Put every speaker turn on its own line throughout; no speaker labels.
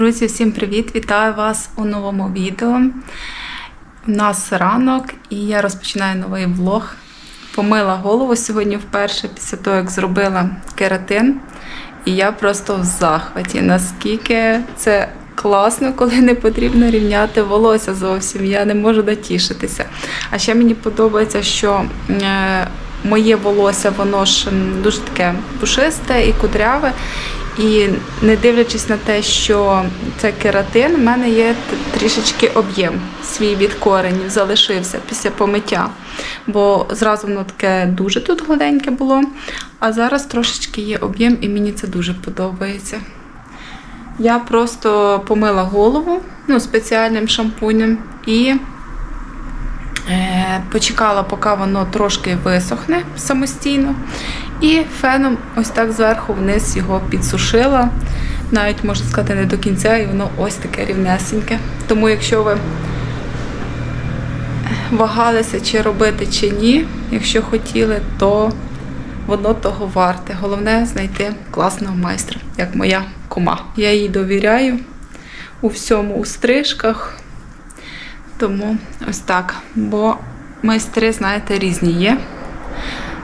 Друзі, всім привіт! Вітаю вас у новому відео. У нас ранок і я розпочинаю новий влог. Помила голову сьогодні вперше після того, як зробила кератин. І я просто в захваті. Наскільки це класно, коли не потрібно рівняти волосся зовсім. Я не можу дотішитися. А ще мені подобається, що е, моє волосся, воно ж дуже таке пушисте і кудряве. І не дивлячись на те, що це кератин, в мене є трішечки об'єм свій від коренів залишився після помиття. Бо зразу воно таке дуже тут гладеньке було, а зараз трошечки є об'єм, і мені це дуже подобається. Я просто помила голову ну, спеціальним шампунем і е, почекала, поки воно трошки висохне самостійно. І феном ось так зверху вниз його підсушила. Навіть можна сказати, не до кінця, і воно ось таке рівнесеньке. Тому, якщо ви вагалися, чи робити, чи ні, якщо хотіли, то воно того варте. Головне знайти класного майстра, як моя кума. Я їй довіряю у всьому, у стрижках. Тому ось так. Бо майстри, знаєте, різні є.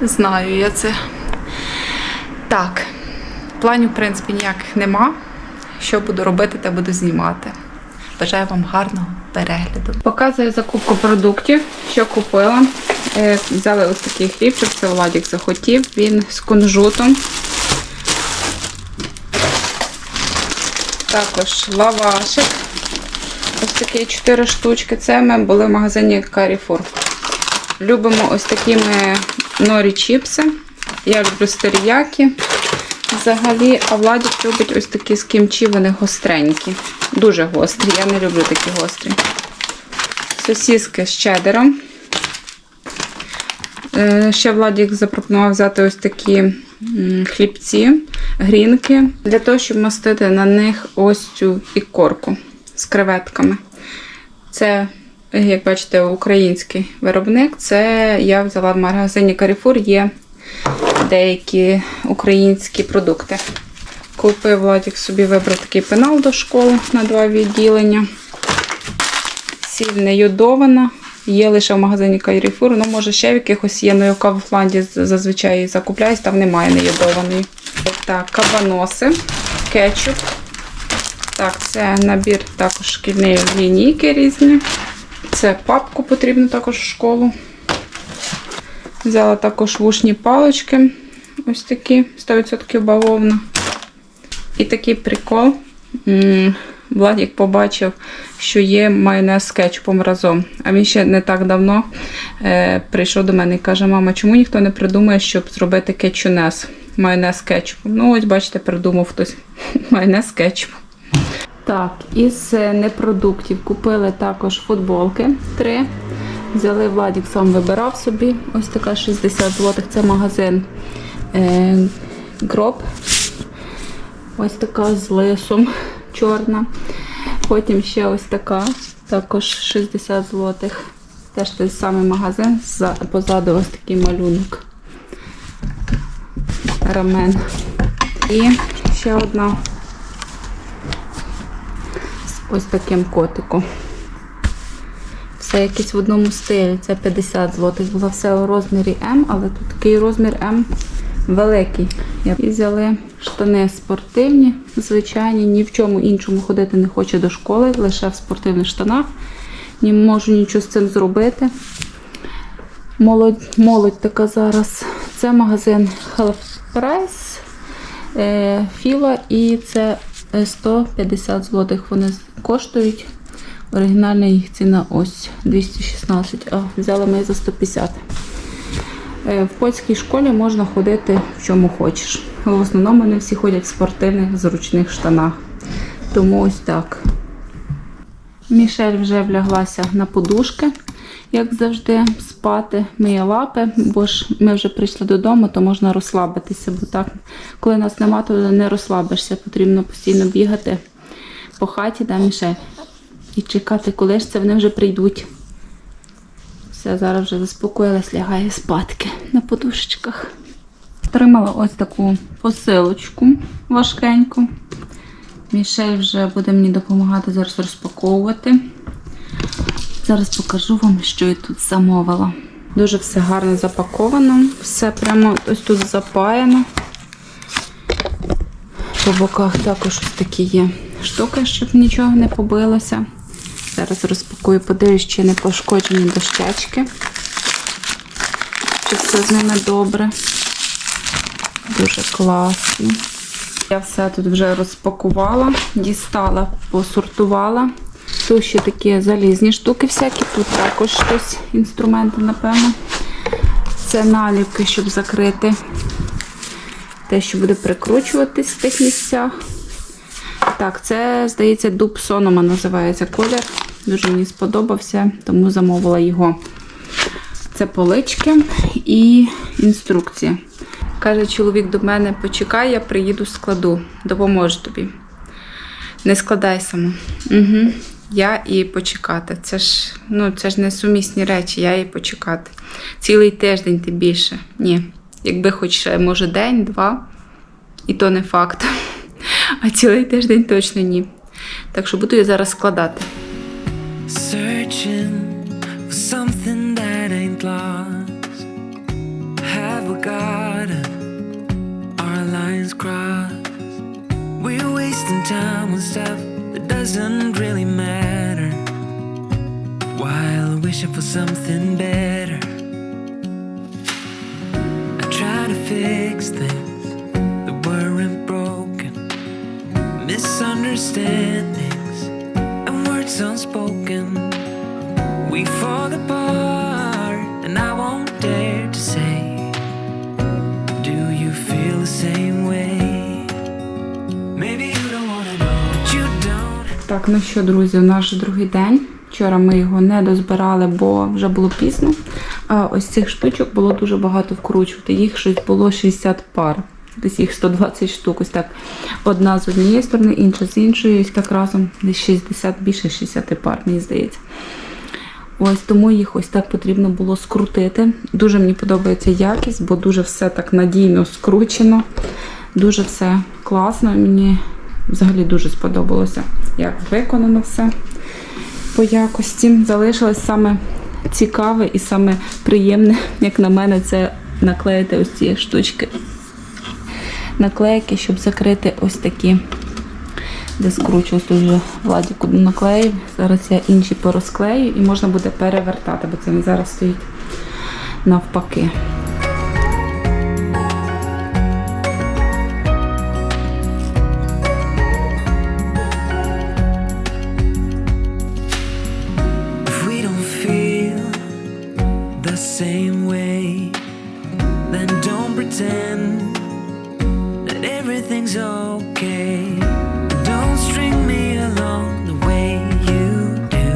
Знаю я це. Так, планів, в принципі, ніяких нема. Що буду робити, те буду знімати. Бажаю вам гарного перегляду. Показую закупку продуктів, що купила. Е, Взяли ось такий хлібчик, це Владік захотів. Він з кунжутом. Також лавашик. Ось такі 4 штучки. Це ми були в магазині Carrefour. Любимо ось такими норі чіпси. Я люблю стеріякі. Взагалі, а Владик любить ось такі з кімчі, вони гостренькі. Дуже гострі. Я не люблю такі гострі. Сосіски з чедером. Е, Ще Владик запропонував взяти ось такі хлібці, грінки, для того, щоб мастити на них ось цю ікорку з креветками. Це, як бачите, український виробник. Це я взяла в магазині Carrefour, є деякі українські продукти. Купив Владик собі вибрав такий пенал до школи на два відділення. Сіль не йодована. Є лише в магазині Carrefour, ну може ще в якихось є, але я в Кауфланді зазвичай закупляюсь, там немає нейодованої. Так, кабаноси, кетчуп. Так, це набір також шкільної лінійки різні. Це папку потрібно також в школу. Взяла також вушні палички. Ось такі, 100% бавовна. І такий прикол. Владик побачив, що є майонез з кетчупом разом. А він ще не так давно е, прийшов до мене і каже: мама, чому ніхто не придумає, щоб зробити кетчунес? Майонез з кетчупом. Ну, ось, бачите, придумав хтось майонез з кетчупом. Так, із е, непродуктів купили також футболки три. Взяли Владик сам вибирав собі. Ось така 60 злотих. Це магазин е, Гроб. Ось така з лисом чорна. Потім ще ось така, також 60 злотих. Теж той самий магазин. Позаду ось такий малюнок. Рамен. І ще одна з ось таким котиком. Все якесь в одному стилі. Це 50 злотих. Було все у розмірі М, але тут такий розмір М великий. І взяли штани спортивні, звичайні, ні в чому іншому ходити не хоче до школи, лише в спортивних штанах. Не можу нічого з цим зробити. Молодь, молодь така зараз. Це магазин Half Price, е, Філа, і це е, 150 злотих вони коштують. Оригінальна їх ціна ось 216, а взяла ми за 150. Е, В польській школі можна ходити в чому хочеш. В основному не всі ходять в спортивних зручних штанах. Тому ось так. Мішель вже вляглася на подушки, як завжди, спати, миє лапи, бо ж ми вже прийшли додому, то можна розслабитися, бо так, коли нас нема, то не розслабишся. Потрібно постійно бігати по хаті, да, Мішель, і чекати, коли ж це вони вже прийдуть. Все, зараз вже заспокоїлась, лягає спадки на подушечках. Отримала ось таку посилочку важкеньку. Мішель вже буде мені допомагати зараз розпаковувати. Зараз покажу вам, що я тут замовила. Дуже все гарно запаковано, все прямо ось тут запаяно. По боках також ось такі є штуки, щоб нічого не побилося. Зараз розпакую, подивлюсь, чи не пошкоджені дощечки. Чи все з ними добре. Дуже класно. Я все тут вже розпакувала, дістала, посортувала. Тут ще такі залізні штуки всякі, тут також щось, інструменти, напевно. Це наліпки, щоб закрити те, що буде прикручуватись в тих місцях. Так, це, здається, дуб Сонома називається колір. Дуже мені сподобався, тому замовила його. Це полички і інструкція. Каже чоловік до мене: почекай, я приїду складу, допоможу тобі. Не складай само. Угу. Я і почекати. Це ж, ну, це ж не сумісні речі, я і почекати. Цілий тиждень ти більше. Ні. Якби хоч може день, два, і то не факт. А цілий тиждень точно ні. Так що буду я зараз складати.
Searching for something that ain't lost. Have we got our lines crossed? We're wasting time on stuff that doesn't really matter. While wishing for something better. I try to fix things that weren't broken. Misunderstandings and words unspoken. We fall apart, and I won't dare to say, Do you feel the same way? Maybe you don't wanna know, but you don't.
Так, ну що, друзі, у нас другий день. Вчора ми його не дозбирали, бо вже було пізно. А ось цих штучок було дуже багато вкручувати. Їх щось було 60 пар. Десь їх 120 штук. Ось так. Одна з однієї сторони, інша з іншої. Ось так разом десь 60, більше 60 пар, мені здається. Ось тому їх ось так потрібно було скрутити. Дуже мені подобається якість, бо дуже все так надійно скручено. Дуже все класно. Мені взагалі дуже сподобалося, як виконано все по якості. Залишилось саме цікаве і саме приємне, як на мене, це наклеїти ось ці штучки. Наклейки, щоб закрити ось такі, де скручу. Ось тут вже Владіку наклеїв. Зараз я інші порозклею і можна буде перевертати, бо це він зараз стоїть навпаки.
Same way, then don't pretend everything's okay. Don't string me along the way you do.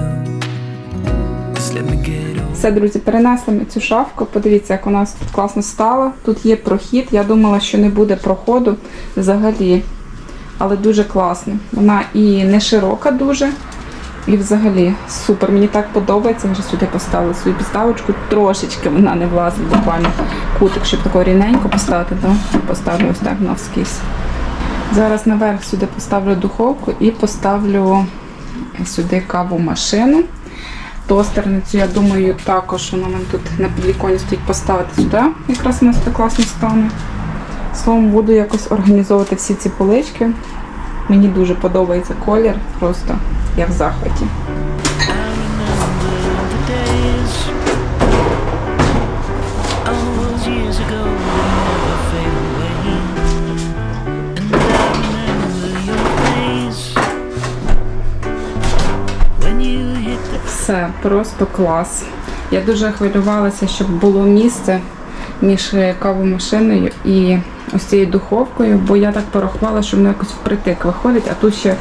Just let me get over.
Все, друзі, перенесли ми цю шафку. Подивіться, як у нас тут класно стало. Тут є прохід. Я думала, що не буде проходу взагалі. Але дуже класно. Вона і не широка дуже. І взагалі супер. Мені так подобається. Вже сюди поставила свою підставочку. Трошечки вона не влазить, буквально кутик, щоб тако рівненько поставити, то поставлю ось так навскізь. Зараз наверх сюди поставлю духовку і поставлю сюди каву машину. Тостерницю, я думаю, також вона мене тут на підвіконі стоїть поставити сюди. Якраз вона сюди класно стане. Словом, буду якось організовувати всі ці полички. Мені дуже подобається колір, просто я в захваті. Все, просто клас. Я дуже хвилювалася, щоб було місце між кавомашиною і ось цією духовкою, бо я так порахувала, що воно якось впритик виходить, а тут ще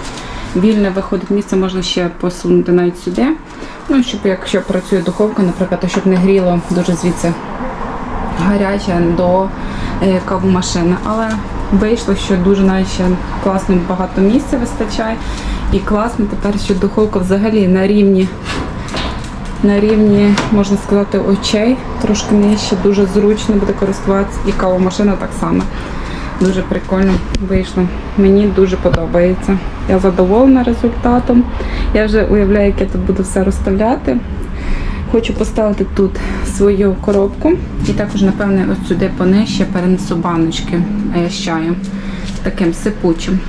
вільне виходить місце, можна ще посунути навіть сюди. Ну, щоб якщо працює духовка, наприклад, то щоб не гріло дуже звідси гаряче до е, кавомашини. Але вийшло, що дуже навіть ще класно багато місця вистачає. І класно тепер, що духовка взагалі на рівні на рівні, можна сказати, очей, трошки нижче, дуже зручно буде користуватися і кавомашина так само. Дуже прикольно вийшло. Мені дуже подобається. Я задоволена результатом. Я вже уявляю, як я тут буду все розставляти. Хочу поставити тут свою коробку і також, напевне, ось сюди понижче перенесу баночки з чаєм таким сипучим.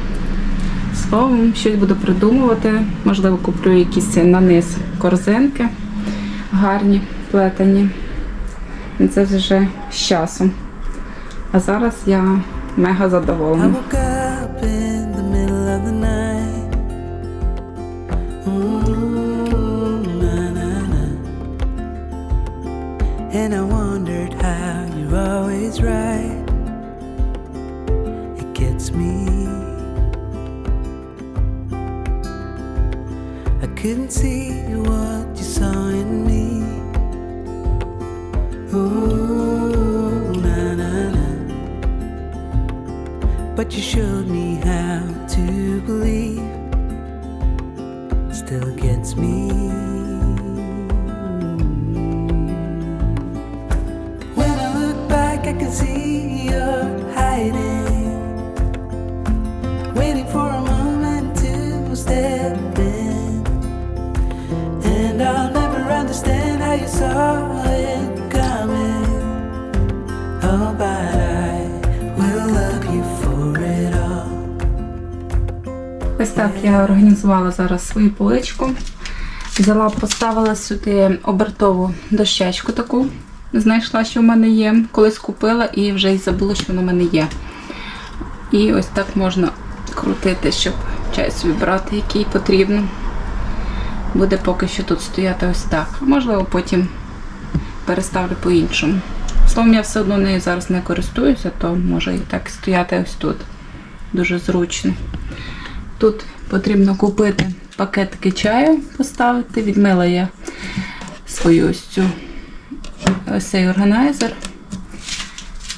Словом, щось буду придумувати. Можливо, куплю якісь на низ корзинки гарні, плетені. Це вже з часом. А зараз я мега задоволена.
And I wondered how you're always right. It gets me. I couldn't see But you showed
я організувала зараз свою поличку. Взяла, поставила сюди обертову дощечку таку. Знайшла, що в мене є. Колись купила і вже й забула, що вона в мене є. І ось так можна крутити, щоб чай собі брати, який потрібно. Буде поки що тут стояти ось так. Можливо, потім переставлю по-іншому. Словом, я все одно нею зараз не користуюся, то може і так стояти ось тут. Дуже зручно. Тут потрібно купити пакетики чаю, поставити. Відмила я свою ось цю ось цей органайзер.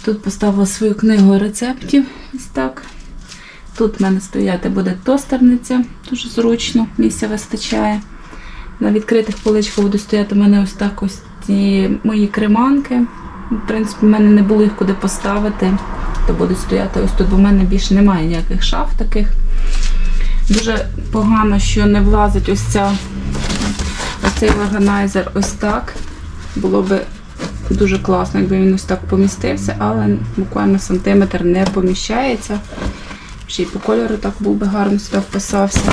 Тут поставила свою книгу рецептів. Ось так. Тут в мене стояти буде тостерниця, дуже зручно, місця вистачає. На відкритих поличках буде стояти в мене ось так ось ці мої креманки. В принципі, в мене не було їх куди поставити, то будуть стояти ось тут, бо в мене більше немає ніяких шаф таких. Дуже погано, що не влазить ось ця ось цей органайзер ось так. Було би дуже класно, якби він ось так помістився, але буквально сантиметр не поміщається. Ще й по кольору так був би гарно сюди вписався.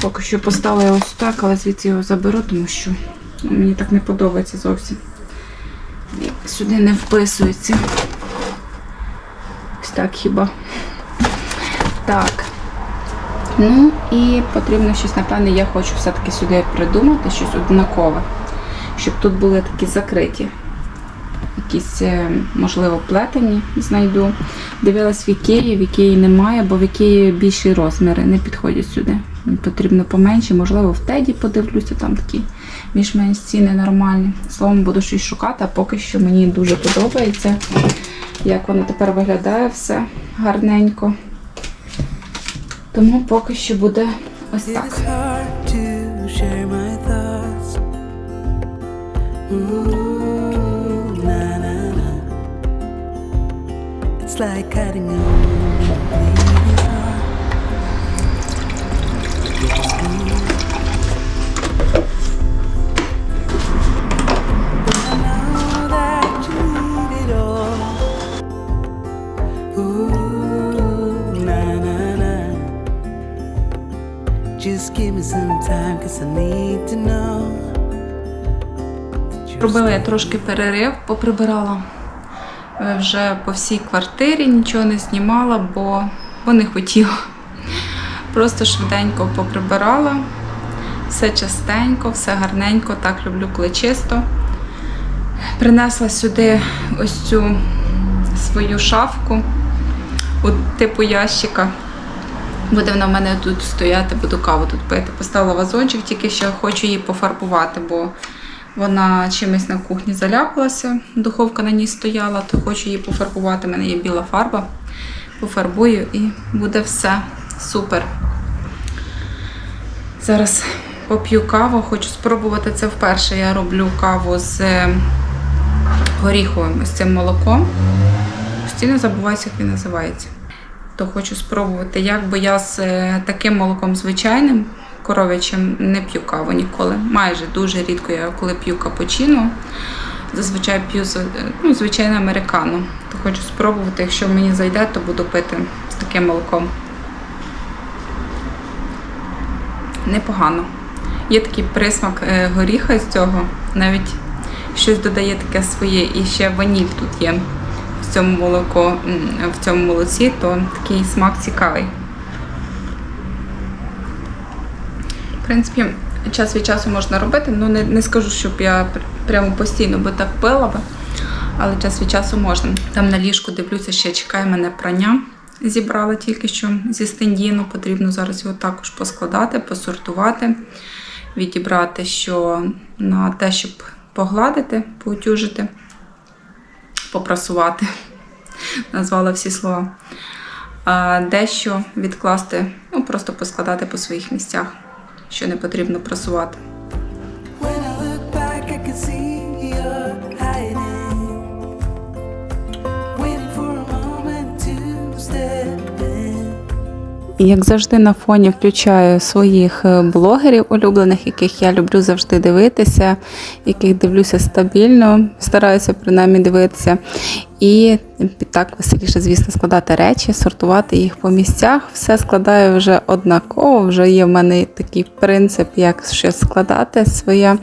Поки що поставила ось так, але звідси його заберу, тому що ну, мені так не подобається зовсім. Сюди не вписується. Ось так хіба. Так. Ну і потрібно щось, напевне, я хочу все-таки сюди придумати, щось однакове, щоб тут були такі закриті. Якісь, е, можливо, плетені знайду. Дивилась в Ікеї, в Ікеї немає, бо в Ікеї більші розміри не підходять сюди. Потрібно поменше, можливо, в Теді подивлюся, там такі більш-менш ціни нормальні. Словом, буду щось шукати, а поки що мені дуже подобається, як воно тепер виглядає все гарненько. Тому поки що буде ось так.
it's hard to give me some time, cause I need to know.
Робила я трошки перерив, поприбирала е, вже по всій квартирі, нічого не знімала, бо, бо не хотіла. Просто швиденько поприбирала, все частенько, все гарненько, так люблю, коли чисто. Принесла сюди ось цю свою шафку, от типу ящика. Буде вона в мене тут стояти, буду каву тут пити. Поставила вазончик, тільки що хочу її пофарбувати, бо вона чимось на кухні заляпалася, духовка на ній стояла, то хочу її пофарбувати. У мене є біла фарба. Пофарбую і буде все супер. Зараз поп'ю каву, хочу спробувати це вперше. Я роблю каву з горіховим ось цим молоком. Постійно забуваюся, як він називається. То хочу спробувати, як би я з е, таким молоком звичайним коров'ячим не п'ю каву ніколи. Майже дуже рідко я коли п'ю капучино. Зазвичай п'ю е, ну, звичайне американо. То хочу спробувати, якщо мені зайде, то буду пити з таким молоком. Непогано. Є такий присмак е, горіха з цього, навіть щось додає таке своє, і ще ваніль тут є цьому молоко, в цьому молоці, то такий смак цікавий. В принципі, час від часу можна робити, ну не, не скажу, щоб я прямо постійно би так пила би, але час від часу можна. Там на ліжку дивлюся, ще чекає мене прання. Зібрала тільки що зі стендіну. Потрібно зараз його також поскладати, посортувати, відібрати, що на те, щоб погладити, поутюжити, попрасувати. Назвала всі слова. Дещо відкласти, ну просто поскладати по своїх місцях, що не потрібно прасувати. І як завжди на фоні включаю своїх е, блогерів улюблених, яких я люблю завжди дивитися, яких дивлюся стабільно, стараюся принаймні дивитися. І так веселіше, звісно, складати речі, сортувати їх по місцях. Все складаю вже однаково. Вже є в мене такий принцип, як щось складати. Своя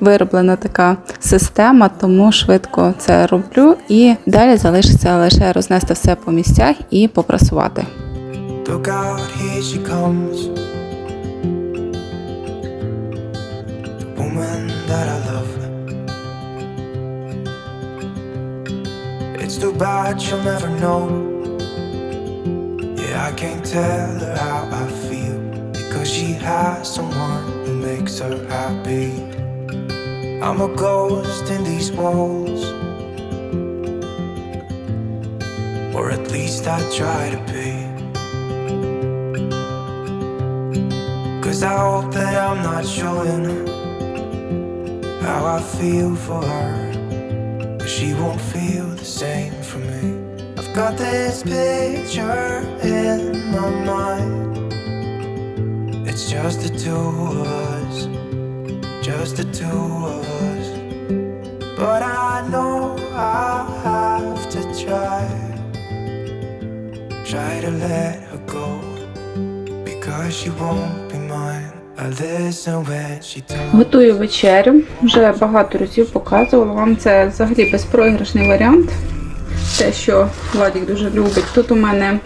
вироблена така система, тому швидко це роблю. І далі залишиться лише рознести все по місцях і попрасувати.
Look out, here she comes. The woman that I love. It's too bad she'll never know. Yeah, I can't tell her how I feel. Because she has someone who makes her happy. I'm a ghost in these walls. Or at least I try to be. I hope that I'm not showing how I feel for her. But she won't feel the same for me. I've got this picture in my mind. It's just the two of us, just the two of us. But I know I have to try, try to let her go. Because she won't
Готую вечерю. Вже багато разів показувала вам. Це взагалі безпроіграшний варіант. Те, що Владік дуже любить. Тут у мене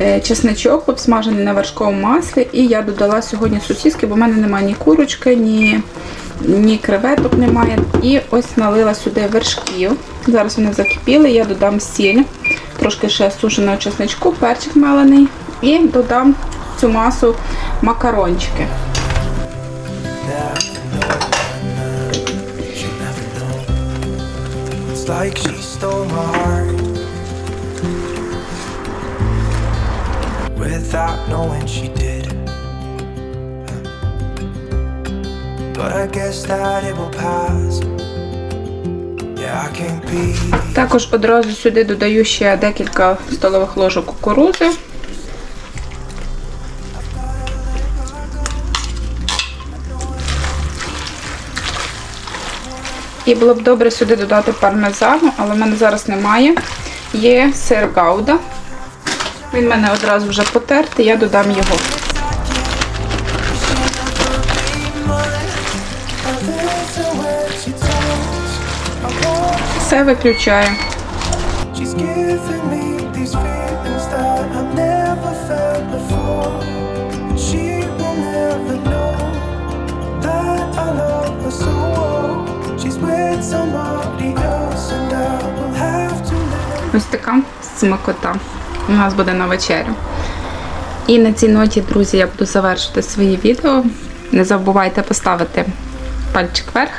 е, чесничок обсмажений на вершковому маслі. І я додала сьогодні сосиски, бо в мене немає ні курочки, ні, ні креветок немає. І ось налила сюди вершків. Зараз вони закипіли, я додам сіль, трошки ще сушеного чесничку, перчик мелений. І додам цю масу макарончики.
Without knowing she did. But I guess that it will pass.
Також одразу сюди додаю ще декілька столових ложок кукурузи. І було б добре сюди додати пармезану, але в мене зараз немає. Є сир гауда. Він в мене одразу вже потертий, я додам його. Все виключаю. Ось така смакота у нас буде на вечерю. І на цій ноті, друзі, я буду завершити свої відео. Не забувайте поставити пальчик вверх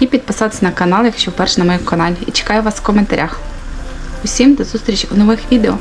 і підписатися на канал, якщо вперше на моєму каналі. І чекаю вас в коментарях. Усім до зустрічі у нових відео.